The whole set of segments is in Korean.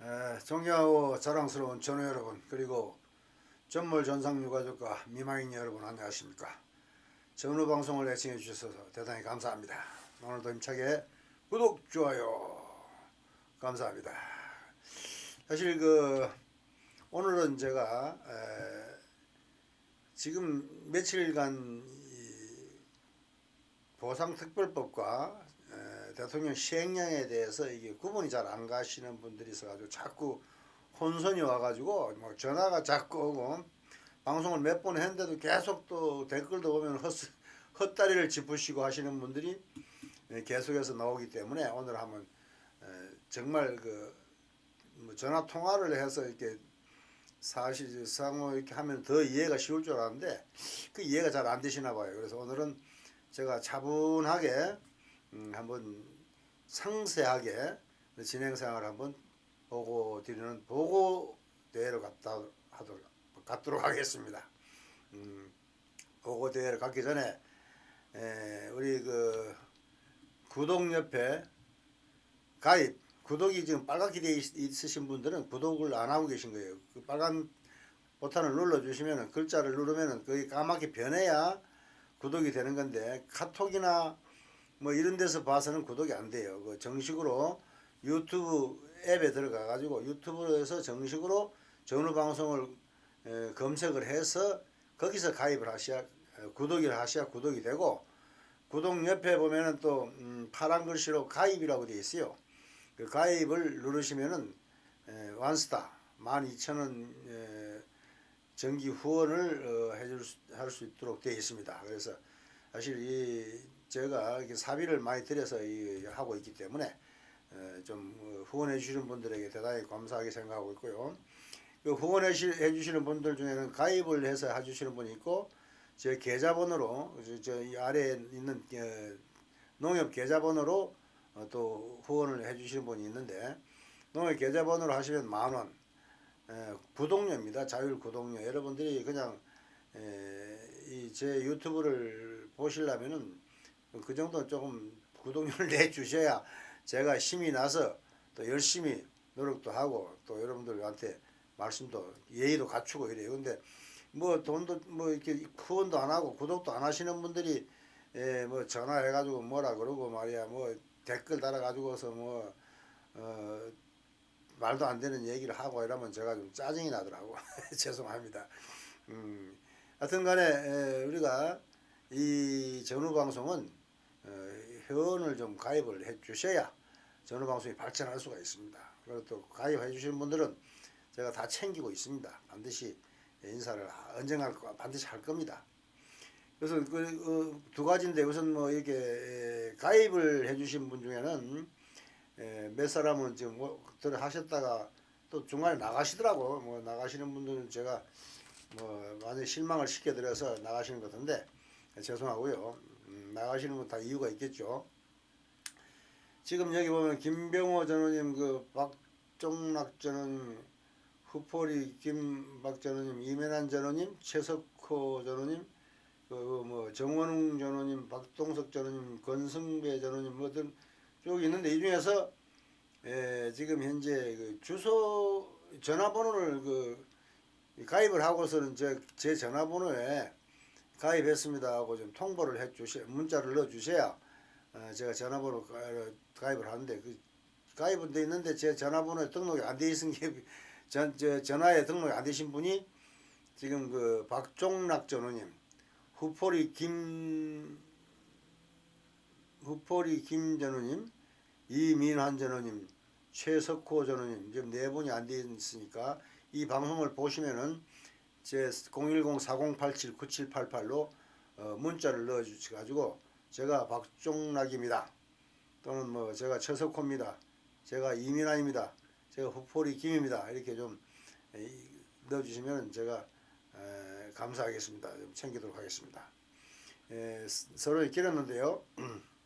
에, 존경하고 자랑스러운 전우 여러분 그리고 전몰 전상 유가족과 미망인 여러분 안녕하십니까? 전우 방송을 애청해 주셔서 대단히 감사합니다. 오늘도 힘차게 구독 좋아요 감사합니다. 사실 그 오늘은 제가 에, 지금 며칠간 이 보상특별법과 에, 대통령 시행령에 대해서 이게 구분이 잘 안 가시는 분들이 있어가지고 자꾸 혼선이 와가지고 뭐 전화가 자꾸 오고 방송을 몇 번 했는데도 계속 또 댓글도 보면 헛, 헛다리를 짚으시고 하시는 분들이 에, 계속해서 나오기 때문에 오늘 한번 에, 정말 그뭐 전화 통화를 해서 이렇게 사실 상호 이렇게 하면 더 이해가 쉬울 줄 알았는데 그 이해가 잘 안 되시나 봐요. 그래서 오늘은 제가 차분하게 음, 한번 상세하게 진행 상을 한번 보고 드리는 보고 대회로 갔다 하도록 갖도록 하겠습니다. 음, 보고 대회를 갔기 전에 에, 우리 그 구독 옆에 가입 구독이 지금 빨갛게 돼 있- 있으신 분들은 구독을 안 하고 계신 거예요. 그 빨간 버튼을 눌러 주시면은 글자를 누르면은 거기 까맣게 변해야 구독이 되는 건데 카톡이나 뭐 이런 데서 봐서는 구독이 안 돼요. 그 정식으로 유튜브 앱에 들어가 가지고 유튜브에서 정식으로 전후 방송을 에, 검색을 해서 거기서 가입을 하셔야 에, 구독을 하셔야 구독이 되고 구독 옆에 보면은 또 음, 파란 글씨로 가입이라고 되어 있어요. 그 가입을 누르시면은 에, 완스타 12,000원 에, 정기 후원을 어, 해줄 수, 할 수 있도록 되어 있습니다. 그래서 사실 이 제가 사비를 많이 들여서 이, 하고 있기 때문에 에, 좀 어, 후원해 주시는 분들에게 대단히 감사하게 생각하고 있고요. 그 후원해 주시는 분들 중에는 가입을 해서 해 주시는 분이 있고 제 계좌번호로 저, 아래에 있는 어, 농협 계좌번호로 어, 또 후원을 해 주시는 분이 있는데 농협 계좌번호로 하시면 만 원. 에, 구독료입니다. 자율 구독료. 여러분들이 그냥 이 제 유튜브를 보시려면은 그 정도 조금 구독료를 내 주셔야 제가 힘이 나서 또 열심히 노력도 하고 또 여러분들한테 말씀도 예의도 갖추고 이래요. 근데 뭐 돈도 뭐 이렇게 후원도 안 하고 구독도 안 하시는 분들이 에, 뭐 전화해 가지고 뭐라 그러고 말이야 뭐 댓글 달아 가지고서 뭐 어, 말도 안 되는 얘기를 하고 이러면 제가 좀 짜증이 나더라고. 죄송합니다. 음, 하여튼 간에 에, 우리가 이 전후 방송은 어, 회원을 좀 가입을 해 주셔야 전후 방송이 발전할 수가 있습니다. 그리고 또 가입해 주시는 분들은 제가 다 챙기고 있습니다. 반드시 인사를 언젠가 반드시 할 겁니다. 그래서 그 두 가지인데 우선 뭐 이렇게 에, 가입을 해주신 분 중에는 에, 몇 사람은 지금 뭐 들어 하셨다가 또 중간에 나가시더라고. 뭐 나가시는 분들은 제가 뭐 많이 실망을 시켜드려서 나가시는 것 같은데 죄송하고요. 음, 나가시는 건 다 이유가 있겠죠. 지금 여기 보면 김병호 전우님, 그 박종락 전우님, 후포리 김박 전우님, 이면한 전우님, 최석호 전우님, 그뭐 정원웅 전우님, 박동석 전우님, 권승배 전우님 뭐든 쭉 있는데 이 중에서 에, 지금 현재 그 주소 전화번호를 그 가입을 하고서는 제, 제 전화번호에 가입했습니다 하고 좀 통보를 해 주셔 문자를 넣어 주셔야 어, 제가 전화번호 가- 가입을 하는데 그 가입은 돼 있는데 제 전화번호에 등록이 안 돼 있은 게 전, 저 전화에 등록이 안 되신 분이 지금 그 박종락 전우님, 후포리 김 후포리 김 전우님, 이민환 전우님, 최석호 전우님 지금 네 분이 안 돼 있으니까 이 방송을 보시면은 제 010-4087-9788로 어, 문자를 넣어 주셔 가지고 제가 박종락입니다. 또는 뭐 제가 최석호입니다. 제가 이민환입니다. 제가 후포리 김입니다. 이렇게 좀 에, 넣어 주시면 제가 에, 감사하겠습니다. 좀 챙기도록 하겠습니다. 에, 스- 서로 길었는데요.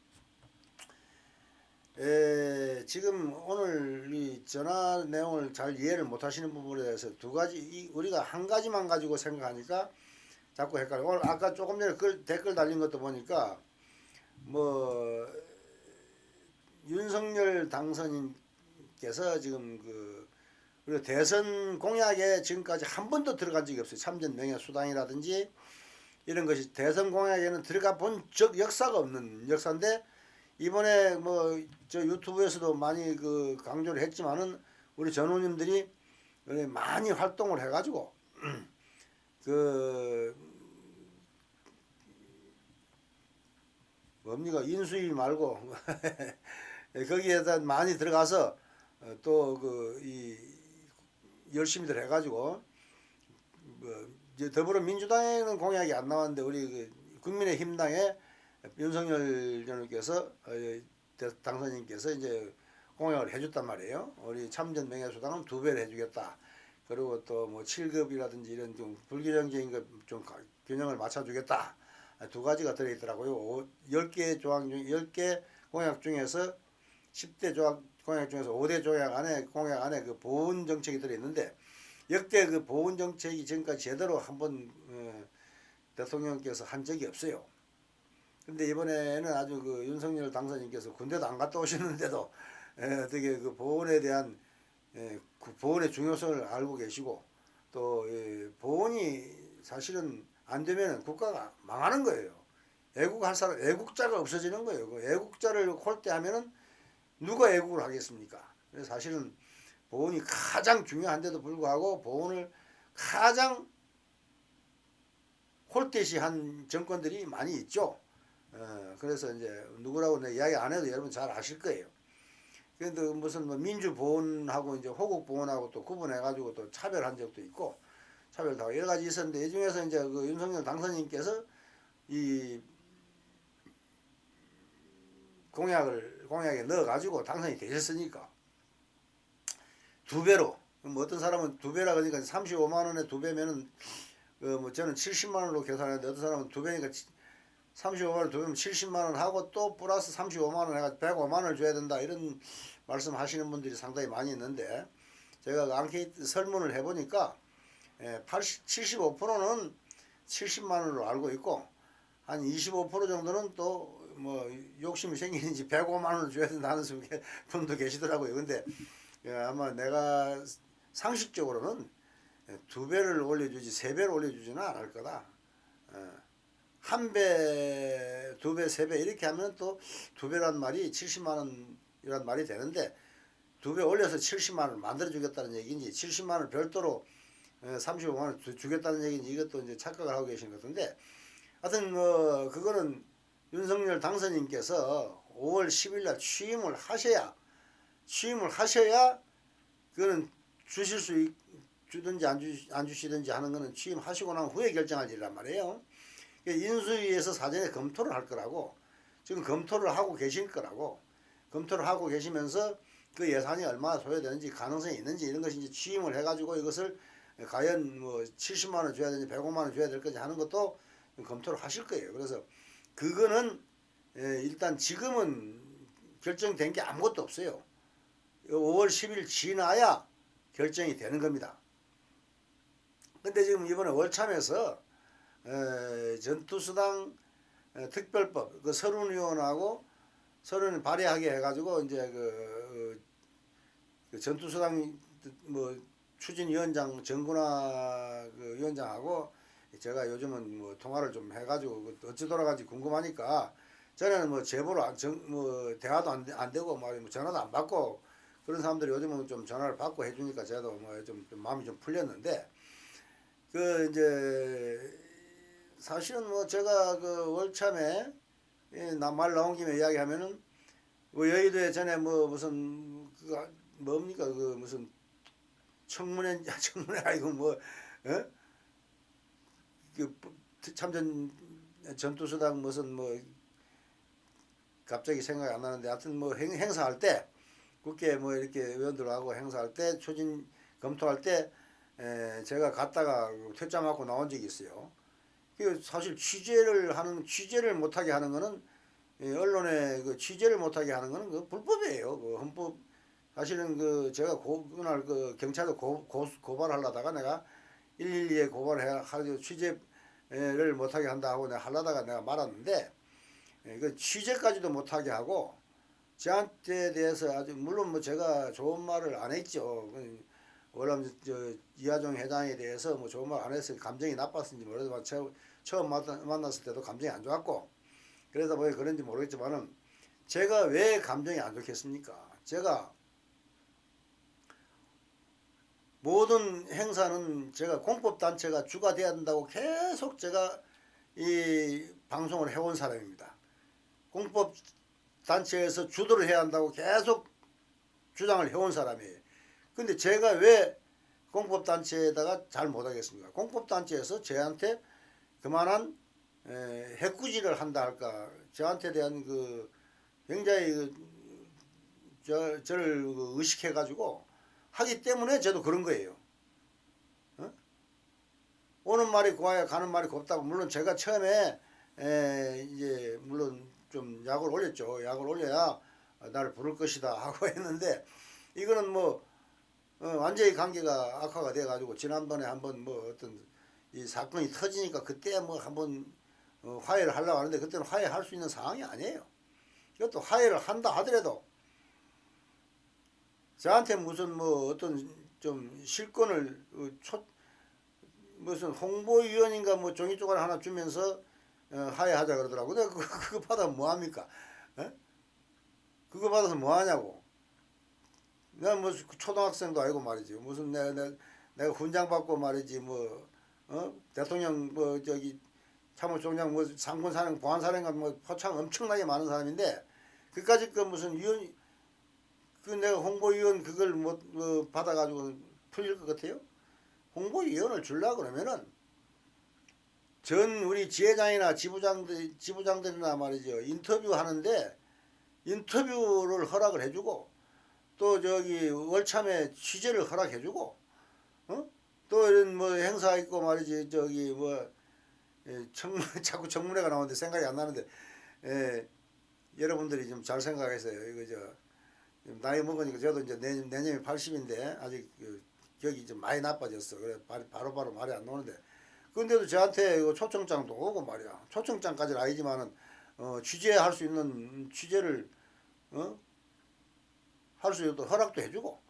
에, 지금 오늘 이 전화 내용을 잘 이해를 못 하시는 부분에 대해서 두 가지 이, 우리가 한 가지만 가지고 생각하니까 자꾸 헷갈려. 오늘 아까 조금 전에 글, 댓글 달린 것도 보니까 뭐 윤석열 당선인께서 지금 그 그리고 대선 공약에 지금까지 한 번도 들어간 적이 없어요. 참전 명예 수당이라든지 이런 것이 대선 공약에는 들어가 본 적 역사가 없는 역사인데 이번에 뭐 저 유튜브에서도 많이 그 강조를 했지만은 우리 전우님들이 많이 활동을 해가지고 그 뭡니까? 인수위 말고 거기에다 많이 들어가서 또 그 이 열심히들 해가지고 뭐 이제 더불어민주당에는 공약이 안 나왔는데 우리 그 국민의힘당에 윤석열 전우께서 어, 대- 당선인께서 이제 공약을 해줬단 말이에요. 우리 참전 명예수당은 두 배를 해주겠다. 그리고 또 뭐 7급이라든지 이런 좀 불균형적인 것좀 균형을 맞춰주겠다. 아, 두 가지가 들어있더라고요. 오- 10개 조항 중 10개 공약 중에서 10대 조약 공약 중에서 5대 조약 안에 공약 안에 그 보훈 정책이 들어있는데 역대 그 보훈 정책이 지금까지 제대로 한번 어, 대통령께서 한 적이 없어요. 근데 이번에는 아주 그 윤석열 당선인께서 군대도 안 갔다 오시는데도 에, 어떻게 그 보훈에 대한 에, 그 보훈의 중요성을 알고 계시고 또 예, 보훈이 사실은 안 되면 국가가 망하는 거예요. 애국할 사람 애국자가 없어지는 거예요. 그 애국자를 홀대하면은 누가 애국을 하겠습니까? 그래서 사실은 보훈이 가장 중요한데도 불구하고 보훈을 가장 홀대시한 정권들이 많이 있죠. 어, 그래서 이제 누구라고 내 이야기 안 해도 여러분 잘 아실 거예요. 그런데 무슨 뭐 민주 보훈하고 이제 호국 보훈하고 또 구분해가지고 또 차별한 적도 있고 차별도 하고 여러 가지 있었는데 이 중에서 이제 그 윤석열 당선인께서 이 공약을 공약에 넣어가지고 당선이 되셨으니까 두 배로 뭐 어떤 사람은 두 배라 그러니까 35만 원에 두 배면은 그뭐 저는 70만 원으로 계산했는데 어떤 사람은 두 배니까 35만 원두 배면 70만 원 하고 또 플러스 35만 원 해가 105만 원을 줘야 된다 이런 말씀 하시는 분들이 상당히 많이 있는데 제가 그 앙케이트 설문을 해보니까 예, 80, 75%는 70만 원으로 알고 있고 한 25% 정도는 또 뭐 욕심이 생기는지 105만 원을 줘야 된다는 분도 계시더라고요. 근데 예, 아마 내가 상식적으로는 두 배를 올려주지 세 배를 올려주지는 않을 거다. 어, 한 배, 두 배, 세 배 이렇게 하면 또 두 배란 말이 70만 원이란 말이 되는데 두 배 올려서 70만 원을 만들어 주겠다는 얘기인지 70만 원을 별도로 어, 35만 원을 주- 주겠다는 얘기인지 이것도 이제 착각을 하고 계신 것 같은데 하여튼 뭐 그거는 윤석열 당선인께서 5월 10일 날 취임을 하셔야 취임을 하셔야 그거는 주실 수 있, 주든지 안, 주, 안 주시든지 하는 거는 취임하시고 난 후에 결정할 일이란 말이에요. 그러니까 인수위에서 사전에 검토를 할 거라고 지금 검토를 하고 계실 거라고 검토를 하고 계시면서 그 예산이 얼마나 소요되는지 가능성이 있는지 이런 이제 취임을 해가지고 이것을 과연 뭐 70만 원 줘야 되는지 105만 원 줘야 될 건지 하는 것도 검토를 하실 거예요. 그래서 그거는 예, 일단 지금은 결정된 게 아무것도 없어요. 5월 10일 지나야 결정이 되는 겁니다. 근데 지금 이번에 월참에서 에, 전투수당 에, 특별법 그 서른위원하고 서른 발의하게 해가지고 이제 그, 그 전투수당 뭐 추진위원장 정군화 그 위원장하고 제가 요즘은 뭐 통화를 좀 해가지고 그 어찌 돌아가지 궁금하니까 전에는 뭐 제보를 안, 정, 뭐 대화도 안, 되- 안 되고 뭐 전화도 안 받고 그런 사람들이 요즘은 좀 전화를 받고 해주니까 저도 뭐좀 좀 마음이 좀 풀렸는데 그 이제 사실은 뭐 제가 그 월참에 나말 나온 김에 이야기하면은 뭐 여의도에 전에 뭐 무슨 그 뭡니까 그 무슨 청문회 청문회 아니고 뭐 어? 그 참전 전투수당 무슨 뭐 갑자기 생각이 안 나는데 하여튼 뭐 행, 행사할 때 국회 뭐 이렇게 의원들하고 행사할 때 추진 검토할 때 에, 제가 갔다가 퇴짜 맞고 나온 적이 있어요. 그 사실 취재를 하는 취재를 못하게 하는 거는 예, 언론에 그 취재를 못하게 하는 거는 그 불법이에요. 그 헌법 사실은 그 제가 고, 그날 그 경찰에 고, 고, 고발하려다가 내가 112에 고발해 하려 취재를 못하게 한다 하고 내가 하려다가 내가 말았는데 예, 그 취재까지도 못하게 하고 저한테 대해서 아주 물론 뭐 제가 좋은 말을 안 했죠. 그 월남 저 이하정 회장에 대해서 뭐 좋은 말안 해서 감정이 나빴는지 모르지만 처음, 처음 만났을 때도 감정이 안 좋았고 그래서 뭐 그런지 모르겠지만은 제가 왜 감정이 안 좋겠습니까? 제가 모든 행사는 제가 공법 단체가 주가 돼야 된다고 계속 제가 이 방송을 해온 사람입니다. 공법 단체에서 주도를 해야 한다고 계속 주장을 해온 사람이에요. 근데 제가 왜 공법 단체에다가 잘 못하겠습니까? 공법 단체에서 저한테 그만한 에, 해꾸지를 한다 할까? 저한테 대한 그 굉장히 그, 저, 저를 그 의식해 가지고 하기 때문에 저도 그런 거예요. 어? 오는 말이 고와야 가는 말이 곱다고 물론 제가 처음에 에, 이제 물론 좀 약을 올렸죠. 약을 올려야 나를 부를 것이다 하고 했는데 이거는 뭐 어, 완전히 관계가 악화가 돼 가지고 지난번에 한번 뭐 어떤 이 사건이 터지니까 그때 뭐 한번 어, 화해를 하려고 하는데 그때는 화해할 수 있는 상황이 아니에요. 이것도 화해를 한다 하더라도 저한테 무슨 뭐 어떤 좀 실권을 어, 초, 무슨 홍보위원인가 뭐 종이 조각 하나 주면서 어, 화해하자 그러더라고. 내가 그거, 그거 받아면 뭐 합니까? 에? 그거 받아서 뭐 하냐고. 내가 뭐 초등학생도 아니고 말이지. 무슨 내가 내가, 내가 훈장 받고 말이지 뭐 어? 대통령 뭐 저기 참모총장 뭐 상군사령 보안사령관 뭐 포창 엄청나게 많은 사람인데 그까짓 그 무슨 위원 그 내가 홍보위원 그걸 뭐, 뭐 받아가지고 풀릴 것 같아요? 홍보위원을 주려 그러면은 전 우리 지회장이나 지부장들 지부장들이나 말이죠 인터뷰 하는데 인터뷰를 허락을 해주고 또 저기 월참에 취재를 허락해주고 어? 또 이런 뭐 행사 있고 말이지 저기 뭐 예, 청 자꾸 청문회가 나오는데 생각이 안 나는데 예, 여러분들이 좀 잘 생각하세요 이거 저 나이 먹으니까 저도 이제 내년, 내년이 80인데 아직 그 기억이 좀 많이 나빠졌어. 그래 바로 바로, 바로 말이 안 나오는데. 근데도 저한테 이거 초청장도 오고 말이야. 초청장까지는 아니지만은 어, 취재할 수 있는 취재를 어? 할 수 있도록 허락도 해주고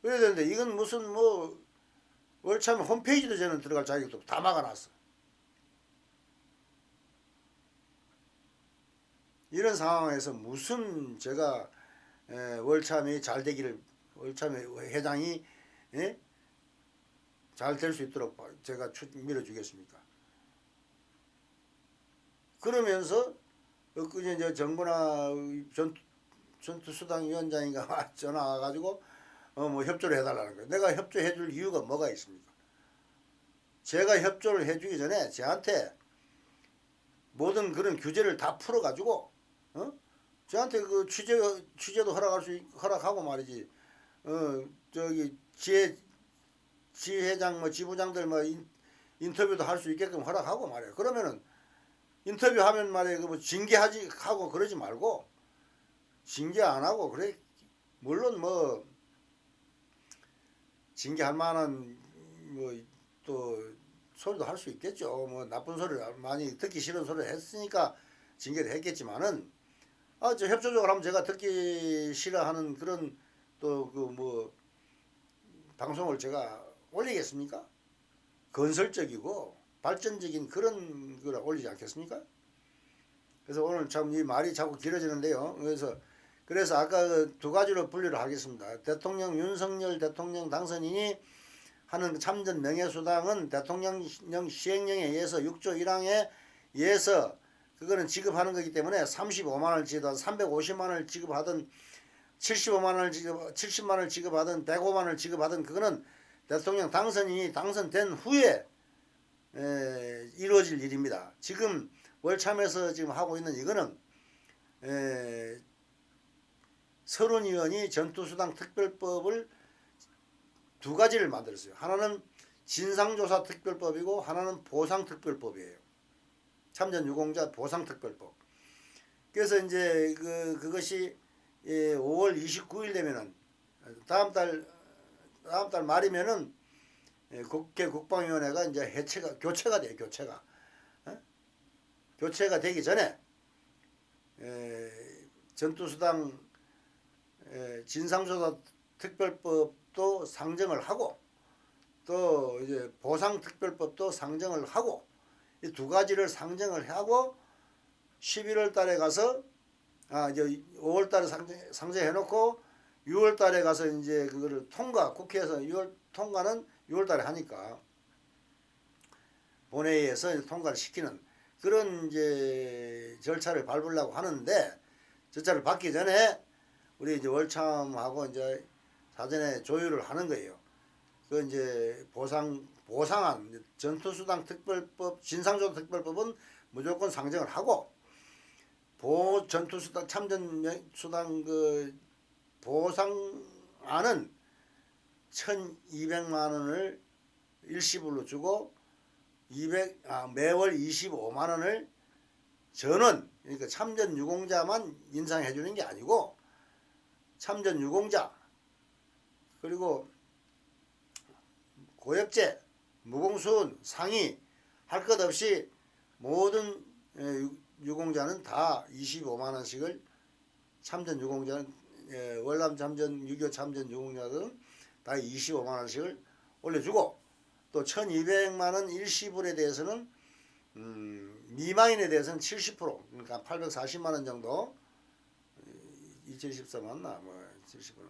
그래야 되는데 이건 무슨 뭐 월참 홈페이지도 저는 들어갈 자격도 없고 다 막아놨어. 이런 상황에서 무슨 제가 에, 월참이 잘 되기를 월참의 회장이 예? 잘될 수 있도록 제가 추, 밀어주겠습니까? 그러면서 엊그제 이제 정부나 전, 전투수당 위원장인가 전화 와가지고 어, 뭐 협조를 해달라는 거예요. 내가 협조해줄 이유가 뭐가 있습니까? 제가 협조를 해주기 전에 저한테 모든 그런 규제를 다 풀어가지고 어? 저한테 그 취재 취재도 허락할 수 있- 허락하고 말이지. 어 저기 지회 지회장 뭐 지부장들 뭐 인, 인터뷰도 할 수 있게끔 허락하고 말이야. 그러면은 인터뷰하면 말이야 그뭐 징계하지 하고 그러지 말고 징계 안 하고 그래 물론 뭐 징계할 만한 뭐 또 소리도 할 수 있겠죠. 뭐 나쁜 소리를 많이 듣기 싫은 소리를 했으니까 징계를 했겠지만은 아, 저 협조적으로 하면 제가 듣기 싫어하는 그런 또 그 뭐 방송을 제가 올리겠습니까? 건설적이고 발전적인 그런 걸 올리지 않겠습니까? 그래서 오늘 참 이 말이 자꾸 길어지는데요. 그래서 그래서 아까 그 두 가지로 분류를 하겠습니다. 대통령 윤석열 대통령 당선인이 하는 그 참전 명예수당은 대통령령 시행령에 의해서 6조 1항에 의해서 그거는 지급하는 거기 때문에 35만 원을 지급하든 350만 원을 지급하든 75만 원을 지급 70만 원을 지급하든 105만 원을 지급하든 그거는 대통령 당선인이 당선된 후에 에, 이루어질 일입니다. 지금 월참에서 지금 하고 있는 이거는 에, 서른 의원이 전투수당 특별법을 두 가지를 만들었어요. 하나는 진상조사 특별법이고 하나는 보상 특별법이에요. 참전 유공자 보상 특별법. 그래서 이제 그 그것이 예, 5월 29일 되면은 다음 달 다음 달 말이면은 예, 국회 국방위원회가 이제 해체가 교체가 돼요. 교체가 어? 교체가 되기 전에 에, 전투수당 에, 진상조사 특별법도 상정을 하고 또 이제 보상 특별법도 상정을 하고 이 두 가지를 상정을 하고 11월 달에 가서 아 이제 5월 달에 상정 상정해 놓고 6월 달에 가서 이제 그거를 통과 국회에서 6월 통과는 6월 달에 하니까 본회의에서 통과를 시키는 그런 이제 절차를 밟으려고 하는데 절차를 밟기 전에 우리 이제 월참하고 이제 사전에 조율을 하는 거예요. 그 이제 보상 이제 전투수당 특별법 진상조도 특별법은 무조건 상정을 하고 보 전투수당 참전 수당 그 보상안은 1,200만 원을 일시불로 주고 200 아, 매월 25만 원을 전원 그러니까 참전 유공자만 인상해 주는 게 아니고 참전 유공자 그리고 고엽제 무공수운 상위 할 것 없이 모든 유공자는 다 25만 원씩을 참전 유공자는 예, 월남 참전 6.25 참전 유공자들은 다 25만 원씩을 올려주고 또 1,200만 원 일시불에 대해서는 음, 미만인에 대해서는 70% 그러니까 840만 원 정도 2014 맞나? 뭐 70원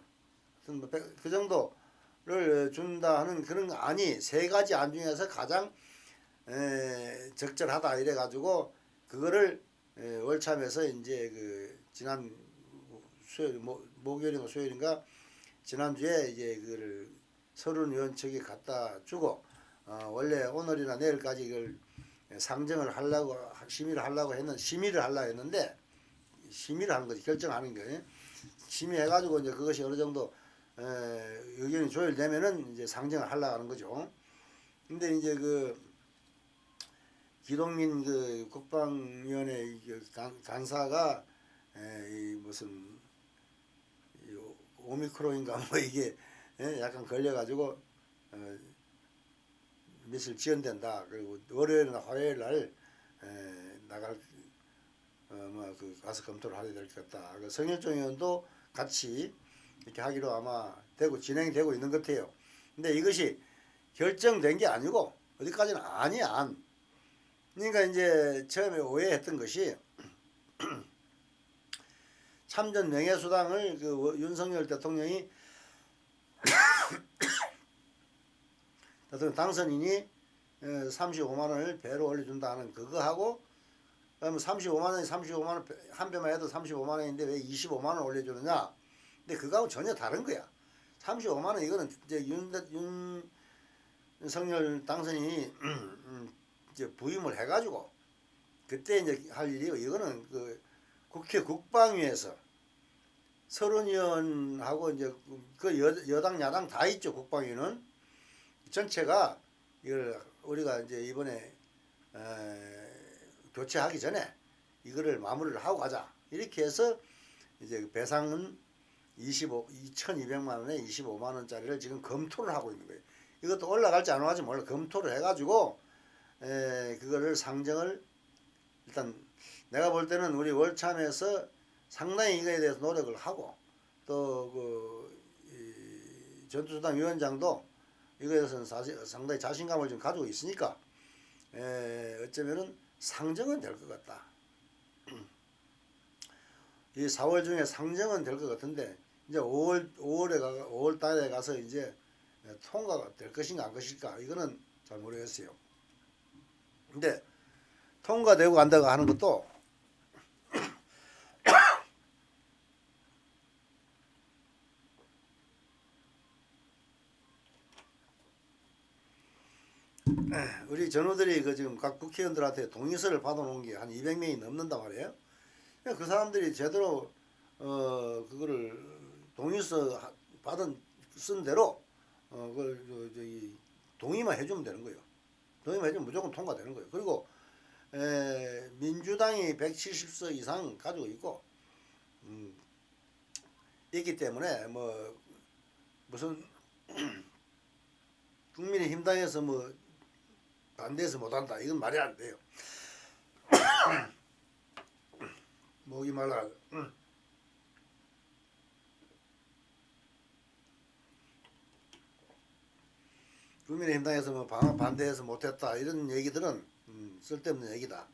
하여튼 뭐 백- 그 정도를 준다 하는 그런 안이 세 가지 안 중에서 가장 에, 적절하다 이래 가지고 그거를 에, 월참에서 이제 그 지난 수요일 목, 목요일인가 수요일인가 지난주에 이제 그거를 서른 의원 측에 갖다 주고 어, 원래 오늘이나 내일까지 이걸 상정을 하려고 심의를 하려고 했는 심의를 하려고 했는데 심의를 하는 거지 결정하는 거예요. 심의해가지고 이제 그것이 어느 정도 에, 의견이 조율되면은 이제 상정을 하려고 하는 거죠. 근데 이제 그 기동민 그 국방위원회 그 간, 간사가 에, 이 무슨 이 오- 오미크론인가 뭐 이게 예, 약간 걸려가지고 어, 며칠 지연된다. 그리고 월요일이나 화요일 날 에, 나갈 어뭐그 가서 검토를 하게 될 것 같다. 그 성일종 의원도 같이 이렇게 하기로 아마 되고 진행이 되고 있는 것 같아요. 근데 이것이 결정된 게 아니고 어디까지는 아니 안. 그러니까 이제 처음에 오해했던 것이 참전 명예수당을 그 워- 윤석열 대통령이 대통령 당선인이 35만 원을 배로 올려준다 하는 그거 하고 그러면 35만 원이 35만 원 한 배만 해도 35만 원인데 왜 25만 원 올려주느냐? 근데 그거하고 전혀 다른 거야. 35만 원 이거는 이제 윤, 윤 윤석열 당선인이 이제 부임을 해가지고 그때 이제 할 일이요. 이거는 그 국회 국방위에서 서른 의원하고 이제 그 여, 여당 야당 다 있죠 국방위는 전체가 이걸 우리가 이제 이번에 에, 교체하기 전에 이거를 마무리를 하고 가자 이렇게 해서 이제 그 배상은 25 2,200만 원에 25만 원짜리를 지금 검토를 하고 있는 거예요. 이것도 올라갈지 안 올라갈지 몰라 검토를 해가지고 에, 그거를 상정을 일단 내가 볼 때는 우리 월참에서 상당히 이거에 대해서 노력을 하고 또그 전투수당 위원장도 이거에 대해서는 사실 상당히 자신감을 좀 가지고 있으니까 에, 어쩌면은 상정은 될 것 같다. 이 4월 중에 상정은 될 것 같은데 이제 5월 5월에 가 5월 달에 가서 이제 통과가 될 것인가 안 것일까 이거는 잘 모르겠어요. 근데 통과되고 안다고 하는 것도 우리 전우들이 그 지금 각 국회의원들한테 동의서를 받아놓은 게 한 200명이 넘는단 말이에요. 그러니까 그 사람들이 제대로 어 그거를 동의서 하- 받은 쓴 대로 어 그걸 저, 저기 동의만 해주면 되는 거예요. 동의만 해주면 무조건 통과되는 거예요. 그리고 에, 민주당이 170석 이상 가지고 있고 음, 있기 때문에 뭐 무슨 국민의힘당에서 뭐 반대해서 못한다 이건 말이 안 돼요. 목이 말라. 음. 국민의힘당에서 뭐 방- 반대해서 못했다 이런 얘기들은 음, 쓸데없는 얘기다.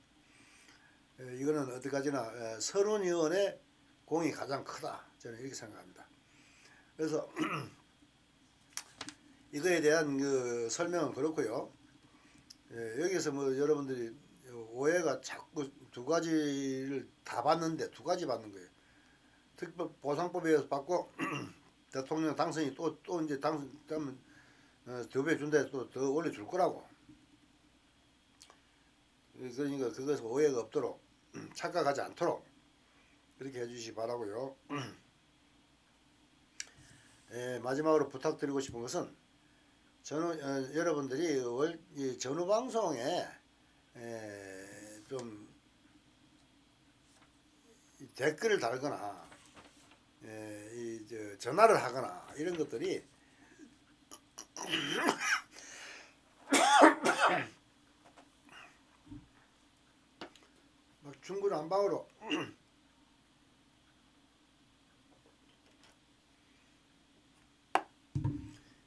에, 이거는 어디까지나 에, 선훈 의원의 공이 가장 크다 저는 이렇게 생각합니다. 그래서 이거에 대한 그 설명은 그렇고요. 예, 여기서 뭐 여러분들이 오해가 자꾸 두 가지를 다 받는데 두 가지 받는 거예요. 특별 보상법에 의해서 받고 대통령 당선이 또 또 이제 당선되면 어, 두배 준다 또 더 올려 줄 거라고. 그러니까 그것은 오해가 없도록 착각하지 않도록 그렇게 해주시기 바라고요. 예, 마지막으로 부탁드리고 싶은 것은 전후 어, 여러분들이 월, 이 전후 방송에 에, 좀이 댓글을 달거나 에, 이, 저, 전화를 하거나 이런 것들이 막 중구난방으로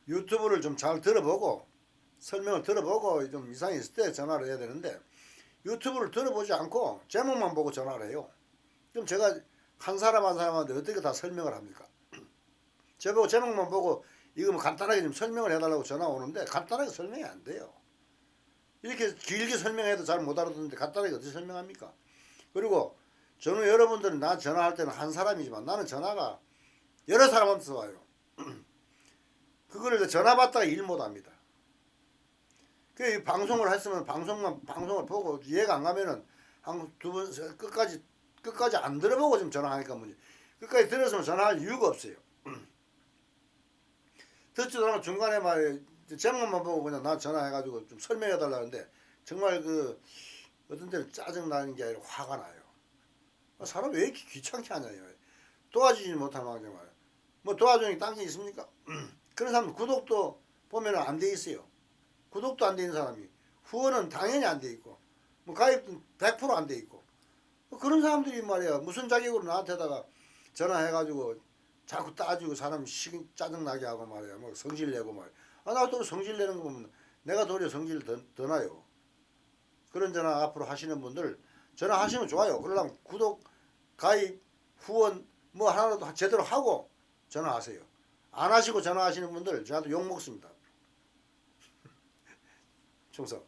유튜브를 좀 잘 들어보고 설명을 들어보고 좀 이상이 있을 때 전화를 해야 되는데 유튜브를 들어보지 않고 제목만 보고 전화를 해요. 그럼 제가 한 사람 한 사람한테 어떻게 다 설명을 합니까? 저보고 제목만 보고 이거 뭐 간단하게 좀 설명을 해달라고 전화 오는데 간단하게 설명이 안 돼요. 이렇게 길게 설명해도 잘 못 알아듣는데 간단하게 어떻게 설명합니까? 그리고 저는 여러분들은 나 전화할 때는 한 사람이지만 나는 전화가 여러 사람한테서 와요. 그거를 전화 받다가 일 못합니다. 그 방송을 했으면 방송만 방송을 보고 이해가 안 가면은 한 두 번 끝까지 끝까지 안 들어보고 지금 전화하니까 문제. 끝까지 들었으면 전화할 이유가 없어요. 듣지도 않고 중간에 말에 제목만 보고 그냥 나 전화해가지고 좀 설명해 달라는데 정말 그 어떤 때는 짜증 나는 게 아니라 화가 나요. 아, 사람 왜 이렇게 귀찮게 하냐 요. 도와주지 못하는 말이야. 뭐 도와주는 딴게 있습니까? 그런 사람 구독도 보면 안 돼 있어요. 구독도 안 돼 있는 사람이 후원은 당연히 안 돼 있고 뭐 가입도 100%안 돼 있고. 뭐 그런 사람들이 말이야 무슨 자격으로 나한테다가 전화해가지고 자꾸 따지고 사람 시 짜증 나게 하고 말이야 뭐 성질 내고 말이야 아나또 성질 내는 거 보면 내가 도리어 성질 더, 더 나요. 그런 전화 앞으로 하시는 분들 전화 하시면 좋아요. 그러려면 구독 가입 후원 뭐 하나라도 제대로 하고 전화하세요 안 하시고 전화하시는 분들 저한테 욕 먹습니다. 충성.